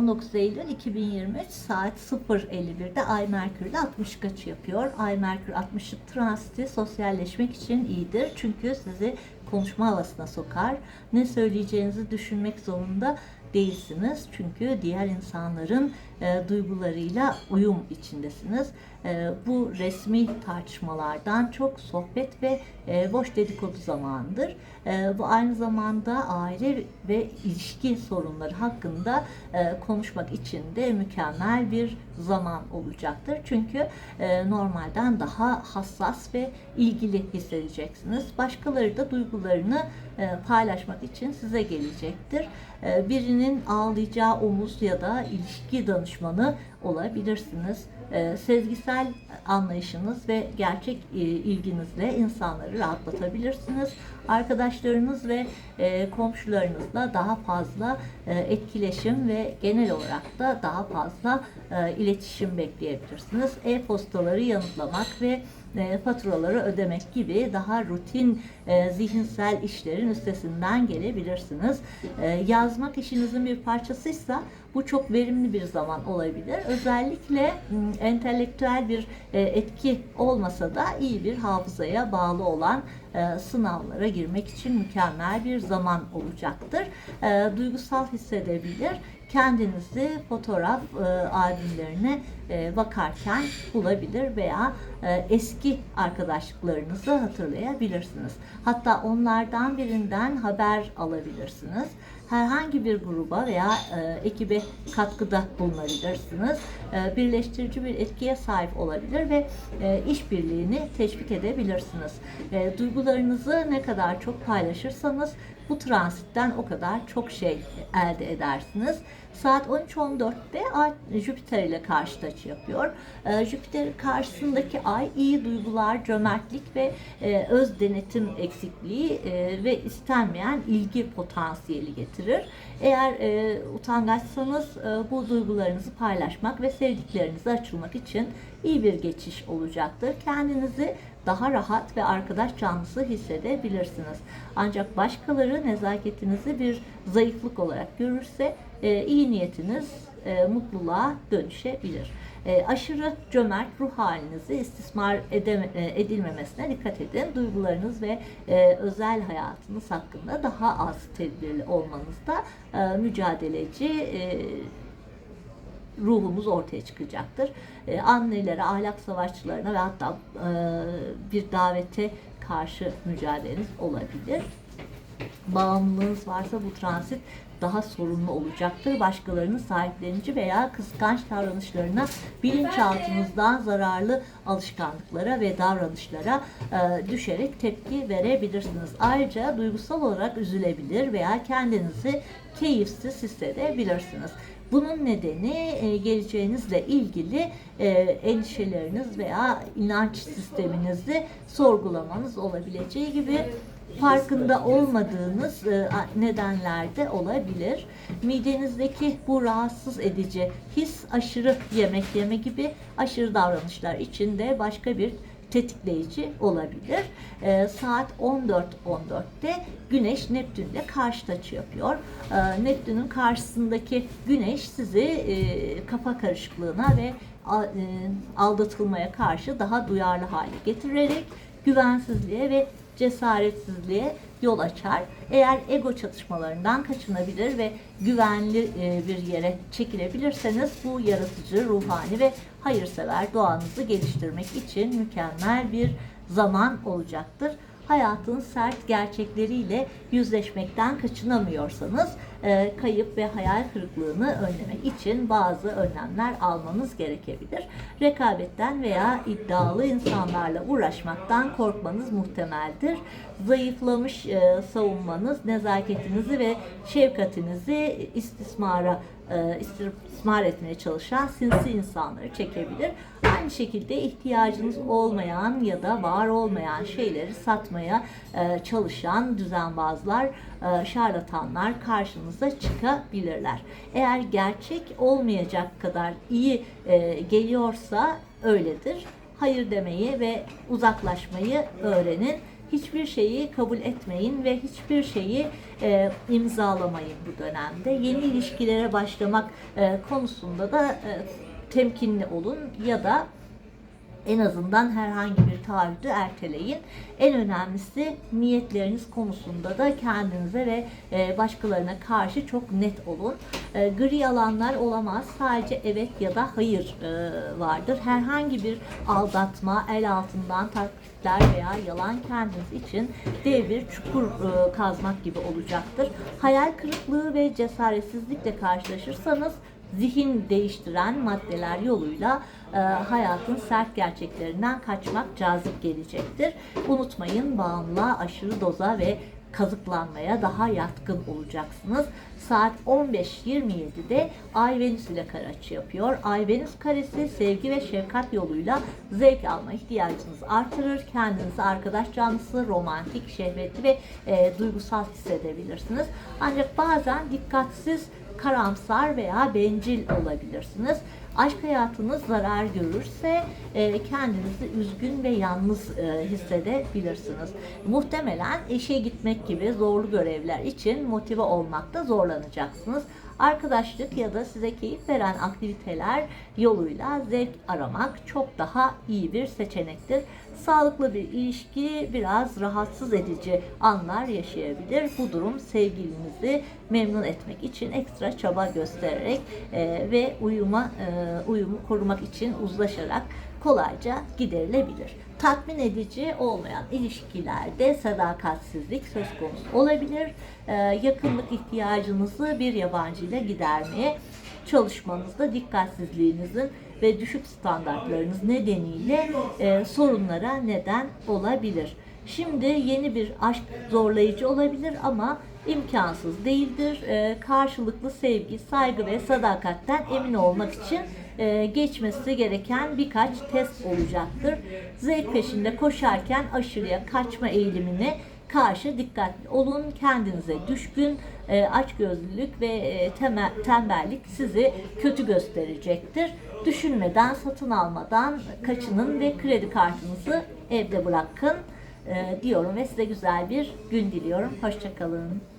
19 Eylül 2023 saat 0.51'de Ay Merkür'de 60 kaç yapıyor. Ay Merkür 60 transiti sosyalleşmek için iyidir. Çünkü sizi konuşma havasına sokar. Ne söyleyeceğinizi düşünmek zorunda değilsiniz. Çünkü diğer insanların e, duygularıyla uyum içindesiniz. E, bu resmi tartışmalardan çok sohbet ve e, boş dedikodu zamanıdır. E, bu aynı zamanda aile ve ilişki sorunları hakkında e, konuşmak için de mükemmel bir zaman olacaktır. Çünkü e, normalden daha hassas ve ilgili hissedeceksiniz. Başkaları da duygularını paylaşmak için size gelecektir. E, birinin ağlayacağı omuz ya da ilişki danışmanı olabilirsiniz. E, sezgisel anlayışınız ve gerçek e, ilginizle insanları rahatlatabilirsiniz. Arkadaşlarınız ve e, komşularınızla daha fazla e, etkileşim ve genel olarak da daha fazla e, iletişim bekleyebilirsiniz. E-postaları yanıtlamak ve e, faturaları ödemek gibi daha rutin e, zihinsel işlerin üstesinden gelebilirsiniz. E, yazmak işinizin bir parçasıysa bu çok verimli bir zaman olabilir. Özellikle m, entelektüel bir e, etki olmasa da iyi bir hafızaya bağlı olan e, sınavlara girmek için mükemmel bir zaman olacaktır. E, duygusal hissedebilir kendinizi fotoğraf e, albümlerine e, bakarken bulabilir veya e, eski arkadaşlıklarınızı hatırlayabilirsiniz. Hatta onlardan birinden haber alabilirsiniz. Herhangi bir gruba veya e, ekibe katkıda bulunabilirsiniz. E, birleştirici bir etkiye sahip olabilir ve e, işbirliğini teşvik edebilirsiniz. E, duygularınızı ne kadar çok paylaşırsanız bu transitten o kadar çok şey elde edersiniz. Saat 13.14'te Ay Jüpiter ile karşıt açı yapıyor. Ee, Jüpiter karşısındaki ay iyi duygular, cömertlik ve e, öz denetim eksikliği e, ve istenmeyen ilgi potansiyeli getirir. Eğer e, utangaçsanız e, bu duygularınızı paylaşmak ve sevdiklerinize açılmak için iyi bir geçiş olacaktır. Kendinizi daha rahat ve arkadaş canlısı hissedebilirsiniz. Ancak başkaları nezaketinizi bir zayıflık olarak görürse e, iyi niyetiniz e, mutluluğa dönüşebilir. E, aşırı cömert ruh halinizi istismar edeme, e, edilmemesine dikkat edin. Duygularınız ve e, özel hayatınız hakkında daha az tedbirli olmanızda e, mücadeleci e, ruhumuz ortaya çıkacaktır. E, annelere, ahlak savaşçılarına ve hatta e, bir davete karşı mücadeleniz olabilir. Bağımlılığınız varsa bu transit daha sorunlu olacaktır. Başkalarının sahiplenici veya kıskanç davranışlarına bilinçaltınızdan zararlı alışkanlıklara ve davranışlara e, düşerek tepki verebilirsiniz. Ayrıca duygusal olarak üzülebilir veya kendinizi keyifsiz hissedebilirsiniz. Bunun nedeni e, geleceğinizle ilgili e, endişeleriniz veya inanç sisteminizi sorgulamanız olabileceği gibi farkında olmadığınız e, nedenler de olabilir. Midenizdeki bu rahatsız edici his aşırı yemek yeme gibi aşırı davranışlar içinde başka bir tetikleyici olabilir. E, saat 14.14'te Güneş Neptün'le karşıt açı yapıyor. E, Neptün'ün karşısındaki Güneş sizi e, kafa karışıklığına ve a- e, aldatılmaya karşı daha duyarlı hale getirerek güvensizliğe ve cesaretsizliğe yol açar. Eğer ego çatışmalarından kaçınabilir ve güvenli e, bir yere çekilebilirseniz bu yaratıcı, ruhani ve hayırsever doğanızı geliştirmek için mükemmel bir zaman olacaktır. Hayatın sert gerçekleriyle yüzleşmekten kaçınamıyorsanız e, kayıp ve hayal kırıklığını önlemek için bazı önlemler almanız gerekebilir. Rekabetten veya iddialı insanlarla uğraşmaktan korkmanız muhtemeldir. Zayıflamış e, savunmanız nezaketinizi ve şefkatinizi istismara istismar etmeye çalışan sinsi insanları çekebilir. Aynı şekilde ihtiyacınız olmayan ya da var olmayan şeyleri satmaya e, çalışan düzenbazlar, e, şarlatanlar karşınıza çıkabilirler. Eğer gerçek olmayacak kadar iyi e, geliyorsa öyledir. Hayır demeyi ve uzaklaşmayı öğrenin. Hiçbir şeyi kabul etmeyin ve hiçbir şeyi e, imzalamayın bu dönemde. Yeni ilişkilere başlamak e, konusunda da e, temkinli olun ya da en azından herhangi bir taahhüdü erteleyin. En önemlisi niyetleriniz konusunda da kendinize ve e, başkalarına karşı çok net olun. E, Gri alanlar olamaz. Sadece evet ya da hayır e, vardır. Herhangi bir aldatma, el altından taktikler veya yalan kendiniz için dev bir çukur kazmak gibi olacaktır. Hayal kırıklığı ve cesaretsizlikle karşılaşırsanız zihin değiştiren maddeler yoluyla e, hayatın sert gerçeklerinden kaçmak cazip gelecektir. Unutmayın bağımlılığa, aşırı doza ve kazıklanmaya daha yatkın olacaksınız. Saat 15.27'de Ay Venüs ile kare açı yapıyor. Ay Venüs karesi sevgi ve şefkat yoluyla zevk alma ihtiyacınızı artırır. Kendinizi arkadaş canlısı, romantik, şehvetli ve e, duygusal hissedebilirsiniz. Ancak bazen dikkatsiz karamsar veya bencil olabilirsiniz. Aşk hayatınız zarar görürse e, kendinizi üzgün ve yalnız e, hissedebilirsiniz. Muhtemelen işe gitmek gibi zorlu görevler için motive olmakta zorlanacaksınız. Arkadaşlık ya da size keyif veren aktiviteler yoluyla zevk aramak çok daha iyi bir seçenektir. Sağlıklı bir ilişki biraz rahatsız edici anlar yaşayabilir. Bu durum sevgilinizi memnun etmek için ekstra çaba göstererek e, ve uyuma e, uyumu korumak için uzlaşarak kolayca giderilebilir. Tatmin edici olmayan ilişkilerde sadakatsizlik söz konusu olabilir. E, yakınlık ihtiyacınızı bir yabancı ile gidermeye çalışmanızda dikkatsizliğinizin ve düşük standartlarınız nedeniyle e, sorunlara neden olabilir. Şimdi yeni bir aşk zorlayıcı olabilir ama imkansız değildir. E, karşılıklı sevgi, saygı ve sadakatten emin olmak için e, geçmesi gereken birkaç test olacaktır. Zevk peşinde koşarken aşırıya kaçma eğilimini karşı dikkatli olun. Kendinize düşkün, e, açgözlülük ve e, tembellik sizi kötü gösterecektir. Düşünmeden, satın almadan kaçının ve kredi kartınızı evde bırakın diyorum ve size güzel bir gün diliyorum. Hoşçakalın.